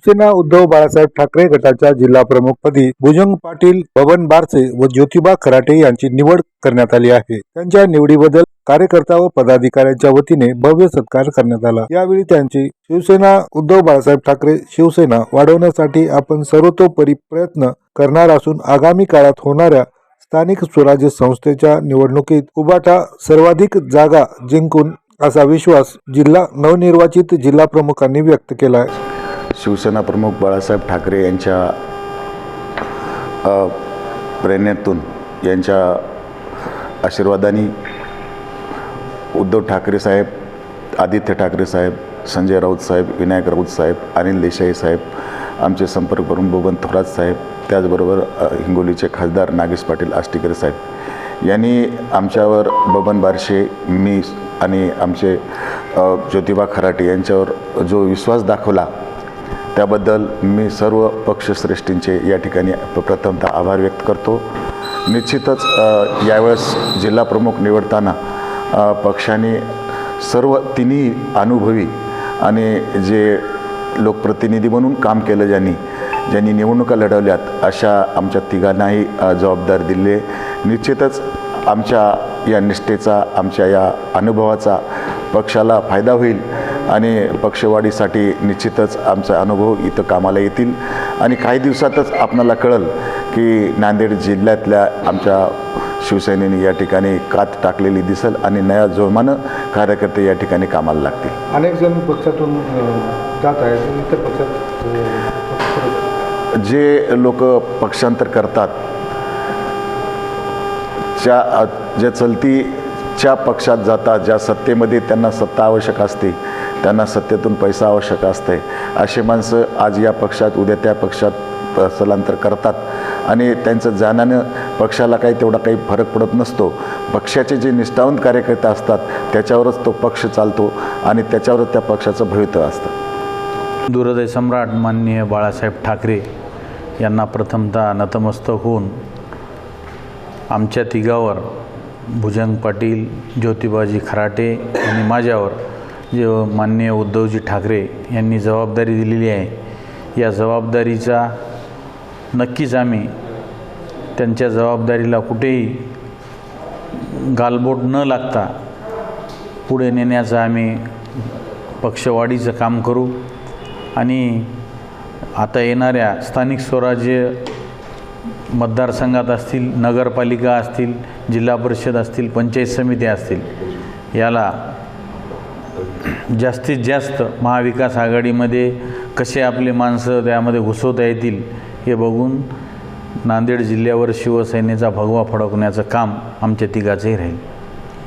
शिवसेना उद्धव बाळासाहेब ठाकरे गटाच्या जिल्हा प्रमुखपदी भुजंग पाटील बबन बारसे व ज्योतिबा खराटे यांची निवड करण्यात आली आहे. त्यांच्या निवडीबद्दल कार्यकर्ता व पदाधिकाऱ्यांच्या वतीने भव्य सत्कार करण्यात आला. यावेळी त्यांची शिवसेना उद्धव बाळासाहेब ठाकरे शिवसेना वाढवण्यासाठी आपण सर्वतोपरी प्रयत्न करणार असून आगामी काळात होणाऱ्या स्थानिक स्वराज्य संस्थेच्या निवडणुकीत उबाटा सर्वाधिक जागा जिंकून असा विश्वास जिल्हा नवनिर्वाचित जिल्हा प्रमुखांनी व्यक्त केला आहे. शिवसेना प्रमुख बाळासाहेब ठाकरे यांच्या प्रेरणेतून यांच्या आशीर्वादाने उद्धव ठाकरे साहेब आदित्य ठाकरे साहेब संजय राऊत साहेब विनायक राऊत साहेब अनिल देसाई साहेब आमचे संपर्क प्रमुख बबन थोरात साहेब त्याचबरोबर हिंगोलीचे खासदार नागेश पाटील आष्टीकर साहेब यांनी आमच्यावर बबन बारशे मी आणि आमचे ज्योतिबा खराटे यांच्यावर जो विश्वास दाखवला त्याबद्दल मी सर्व पक्षश्रेष्ठींचे या ठिकाणी प्रथमतः आभार व्यक्त करतो. निश्चितच यावेळेस जिल्हाप्रमुख निवडताना पक्षाने सर्व तिन्ही अनुभवी आणि जे लोकप्रतिनिधी म्हणून काम केलं ज्यांनी ज्यांनी निवडणुका लढवल्यात अशा आमच्या तिघांनाही जबाबदार दिले. निश्चितच आमच्या या निष्ठेचा आमच्या या अनुभवाचा पक्षाला फायदा होईल. आणि पक्षवाढीसाठी निश्चितच आमचा अनुभव इथं कामाला येतील. आणि काही दिवसातच आपणाला कळल की नांदेड जिल्ह्यातल्या आमच्या शिवसेनेने या ठिकाणी कात टाकलेली दिसल आणि नया जोमानं कार्यकर्ते या ठिकाणी कामाला लागतील. अनेक जण पक्षातून जात आहेत इतर पक्षात जे लोक पक्षांतर करतात ज्या ज्या चलतीच्या पक्षात जातात ज्या सत्तेमध्ये त्यांना सत्ता आवश्यक असते त्यांना सत्तेतून पैसा आवश्यक असते असे माणसं आज या पक्षात उद्या त्या पक्षात स्थलांतर करतात. आणि त्यांचं जाण्यानं पक्षाला काही तेवढा काही फरक पडत नसतो. पक्षाचे जे निष्ठावंत कार्यकर्ते असतात त्याच्यावरच तो पक्ष चालतो आणि त्याच्यावरच त्या पक्षाचं भवितव्य असतं. दूरदय सम्राट माननीय बाळासाहेब ठाकरे यांना प्रथमतः नतमस्तक होऊन आमच्या तिघावर भुजंग पाटील ज्योतिबाजी खराटे आणि माझ्यावर जे माननीय उद्धवजी ठाकरे यांनी जबाबदारी दिलेली आहे या जबाबदारीचा नक्कीच आम्ही त्यांच्या जबाबदारीला कुठेही गालबोट न लागता पुढे नेण्याचं आम्ही पक्षवाढीचं काम करू. आणि आता येणाऱ्या स्थानिक स्वराज्य मतदारसंघात असतील नगरपालिका असतील जिल्हा परिषद असतील पंचायत समिती असतील याला जास्तीत जास्त महाविकास आघाडीमध्ये कसे आपले माणसं त्यामध्ये घुसवता येतील हे बघून नांदेड जिल्ह्यावर शिवसेनेचा भगवा फडकण्याचं काम आमच्या तिघाचंही राहील.